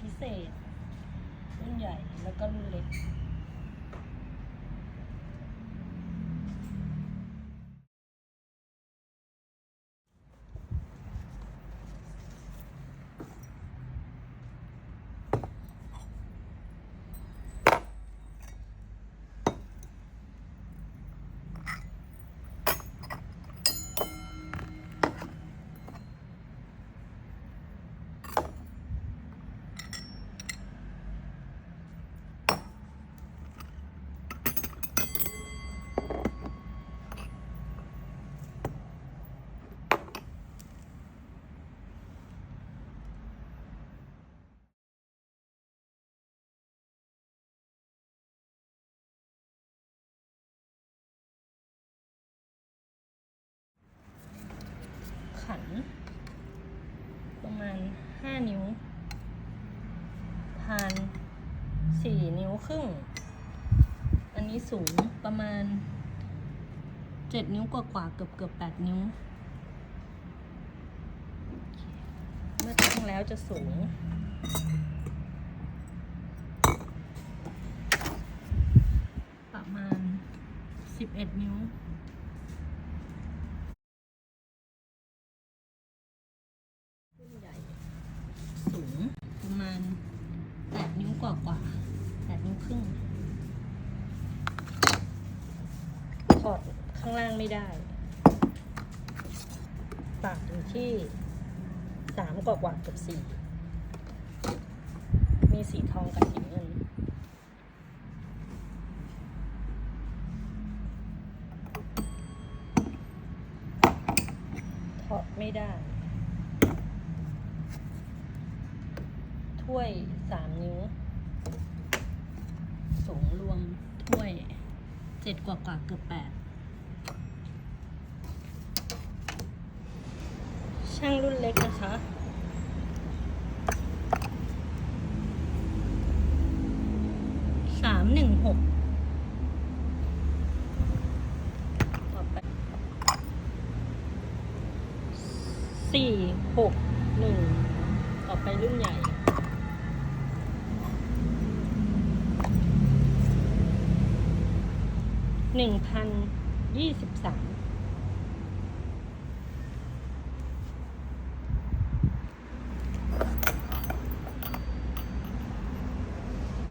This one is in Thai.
พิเศษ รุ่นใหญ่แล้วก็รุ่นเล็ก ขัน ประมาณห้านิ้วพานสี่นิ้วครึ่ง อันนี้สูงประมาณเจ็ดนิ้วกว่าๆเกือบเกือบแปดนิ้ว เมื่อตั้งแล้วจะสูงประมาณสิบเอ็ดนิ้ว รุ่นใหญ่ สูงประมาณแปดนิ้ว กว่ากว่าแปดนิ้วครึ่งถอดข้างล่างไม่ได้ปากอยู่ที่สามกว่ากว่ากือบสี่มีสีทองกับสีเงินถอดไม่ได้ ถ้วยสามนิ้ว สูงรวมถ้วย เจ็ดกว่ากว่าเกือบแปดช่างรุ่นเล็กนะคะสามหนึ่งหกต่อไปสี่หกหนึ่งต่อไปรุ่นใหญ่ 1,023